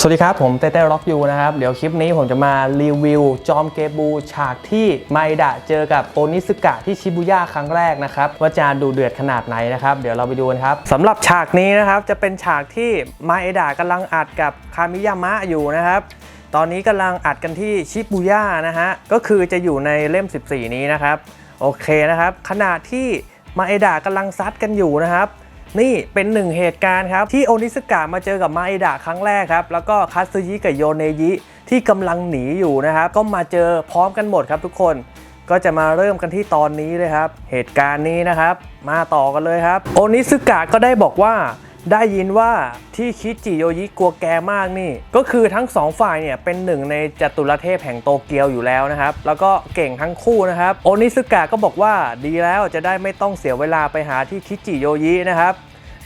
สวัสดีครับ ผมเต้เต้ร็อกยูนะครับ เดี๋ยวคลิปนี้ผมจะมารีวิว จอมเกบู ฉากที่ไมดะเจอกับโอนิสกะที่ชิบุย่าครั้งแรกนะครับ ว่าจะดูเดือดขนาดไหนนะครับ เดี๋ยวเราไปดูกันครับสำหรับฉากนี้นะครับ จะเป็นฉากที่ไมดะกำลังอัดกับคามิยามะอยู่นะครับ ตอนนี้กำลังอัดกันที่ชิบุย่านะฮะก็คือจะอยู่ในเล่ม 14 นี้นะครับโอเคนะครับขณะที่ไมเอดะกำลังซัดกันอยู่นะครับ นี่เป็นหนึ่งเหตุการณ์ครับ ที่โอนิสกะมาเจอกับมาเอดะครั้งแรกครับ แล้วก็คัตสึยิกับโยเนยิที่กำลังหนีอยู่นะครับ ก็มาเจอพร้อมกันหมดครับทุกคนก็จะมาเริ่มกันที่ตอนนี้เลยครับ เหตุการณ์นี้นะครับ มาต่อกันเลยครับ โอนิสกะก็ได้บอกว่า ได้ยินว่าที่คิจิโยยิกลัวแกมากนี่ ก็คือทั้งสองฝ่ายเนี่ยเป็นหนึ่งในจตุรเทพแห่งโตเกียวอยู่แล้วนะครับ แล้วก็เก่งทั้งคู่นะครับ โอนิสกะก็บอกว่าดีแล้วจะได้ไม่ต้องเสียเวลาไปหาที่คิจิโยยินะครับ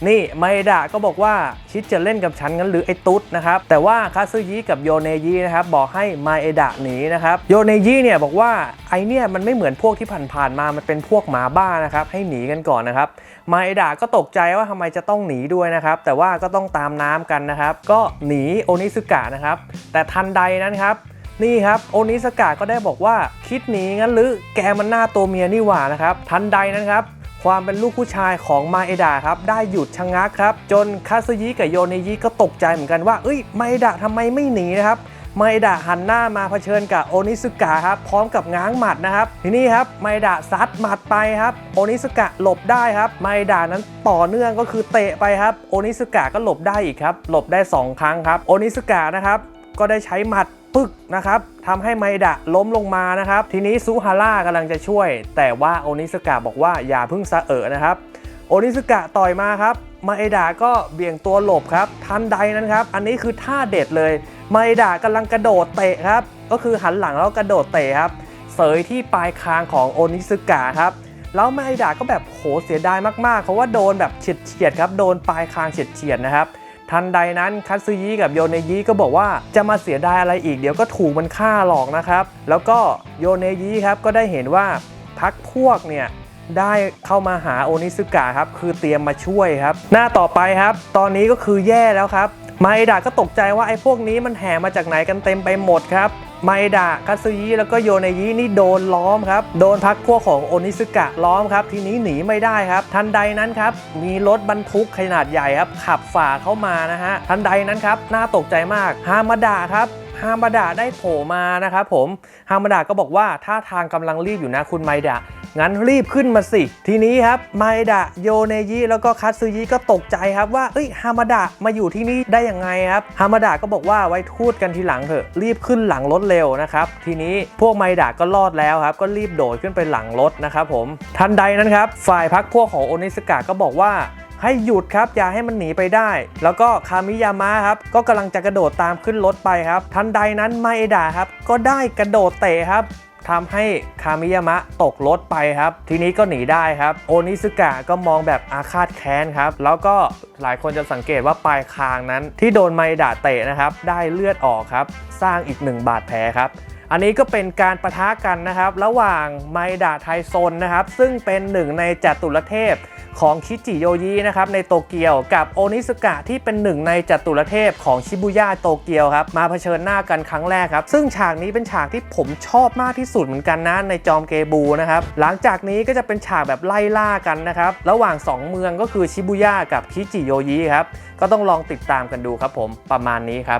นี่ไมดะก็บอกว่าคิดจะเล่นกับฉันงั้นหรือไอ้ตุ๊ดนะครับ แต่ว่าคาซึยิกับโยเนยินะครับบอกให้ไมเอดะหนีนะครับโยเนยิเนี่ยบอกว่าไอเนี่ยมันไม่เหมือนพวกที่ผ่านๆมามันเป็นพวกหมาบ้านะครับให้หนีกันก่อนนะครับไมเอดะก็ตกใจว่าทำไมจะต้องหนีด้วยนะครับแต่ว่าก็ต้องตามน้ำกันนะครับ ก็หนีโอนิสึกะนะครับ แต่ทันใดนั้นครับนี่ครับโอนิสกะก็ได้บอกว่าคิดหนีงั้นหรือแกมันหน้าตัวเมียนี่หว่านะครับ ทันใดนั้นครับ ความเป็นลูกผู้ชายของมาเอดะครับได้หยุดชะงักครับ จนคาซึยิกับโยเนยิก็ตกใจเหมือนกันว่าเอ้ยมาเอดะทำไมไม่หนีนะครับมาเอดะหันหน้ามาเผชิญกับโอนิสึกะครับพร้อมกับง้างหมัดนะครับ ทีนี้ครับมาเอดะซัดหมัดไปครับโอนิสึกะหลบได้ครับมาเอดะนั้นต่อเนื่องก็คือเตะไปครับโอนิสึกะก็หลบได้อีกครับหลบได้ 2 ครั้งครับโอนิสึกะนะครับก็ได้ใช้หมัด ปึกนะครับทำให้ไมดะล้มลงมานะครับ ทีนี้ซูฮาร่ากำลังจะช่วย แต่ว่าโอนิสกะบอกว่าอย่าเพิ่งสะเอะนะครับ โอนิสกะต่อยมาครับมาเอดะก็เบี่ยงตัวหลบครับ ทันใดนั้นครับ อันนี้คือท่าเด็ดเลยมาเอดะกำลังกระโดดเตะครับ ก็คือหันหลังแล้วกระโดดเตะครับ เสยที่ปลายคางของโอนิสกะครับแล้วมาเอดะก็แบบโหเสียดายมากๆเพราะว่าโดนแบบเฉียดเฉียดๆครับ โดนปลายคางเฉียดเฉียดๆนะครับ ทันใดนั้นคัตซึยิกับโยเนยิก็บอกว่าจะมาเสียดายอะไรอีกเดี๋ยวก็ถูกมันฆ่าหลอกนะครับ แล้วก็โยเนยิครับก็ได้เห็นว่าพักพวกเนี่ยได้เข้ามาหาโอนิสึกะครับ คือเตรียมมาช่วยครับ หน้าต่อไปครับ ตอนนี้ก็คือแย่แล้วครับ มาเอดะก็ตกใจว่าไอ้พวกนี้มันแห่มาจากไหนกันเต็มไปหมดครับ ไมดะคัตซึยิแล้วก็โยเนยินี่โดนล้อมครับ โดนพักพวกของโอนิสึกะล้อมครับ ทีนี้หนีไม่ได้ครับ ทันใดนั้นครับ มีรถบรรทุกขนาดใหญ่ครับ ขับฝ่าเข้ามานะฮะ ทันใดนั้นครับ น่าตกใจมากฮามาดะครับฮามาดะได้โผล่มานะครับผมฮามาดะก็บอกว่าท่าทางกำลังรีบอยู่นะคุณไมดะ งั้นรีบขึ้นมาสิ ทีนี้ครับไมดะโยเนยิแล้วก็คัตซึยิก็ตกใจครับว่าเอ้ยฮามาดะมาอยู่ที่นี่ได้ยังไงครับฮามาดะก็บอกว่าไว้พูดกันทีหลังเถอะรีบขึ้นหลังรถเร็วนะครับทีนี้พวกไมดะก็รอดแล้วครับก็รีบโดดขึ้นไปหลังรถนะครับผมทันใดนั้นครับฝ่ายพักพวกของโอนิสกะก็บอกว่าให้หยุดครับอย่าให้มันหนีไปได้ แล้วก็คามิยามะครับก็กำลังจะกระโดดตามขึ้นรถไปครับ ทันใดนั้นไมเอดะครับก็ได้กระโดดเตะครับ ทำให้คามิยามะตกรถไปครับ ทีนี้ก็หนีได้ครับ โอนิสึกะก็มองแบบอาฆาตแค้นครับ แล้วก็หลายคนจะสังเกตว่าปลายคางนั้น ที่โดนไมดะเตะนะครับ ได้เลือดออกครับ สร้างอีกหนึ่งบาดแผลครับอันนี้ก็เป็นการประทะกันนะครับ ระหว่างไมดะไทโซนนะครับ ซึ่งเป็นหนึ่งในจัตุรเทพ ของคิจิโยยินะครับในโตเกียวกับโอนิสกะที่เป็นหนึ่งในจัตุรเทพของชิบุย่าโตเกียวครับมาเผชิญหน้ากันครั้งแรกครับ ซึ่งฉากนี้เป็นฉากที่ผมชอบมากที่สุดเหมือนกันนะในจอมเกบูนะครับหลังจากนี้ก็จะเป็นฉากแบบไล่ล่ากันนะครับระหว่างสองเมืองก็คือชิบุย่ากับคิจิโยยิครับก็ต้องลองติดตามกันดูครับผมประมาณนี้ครับ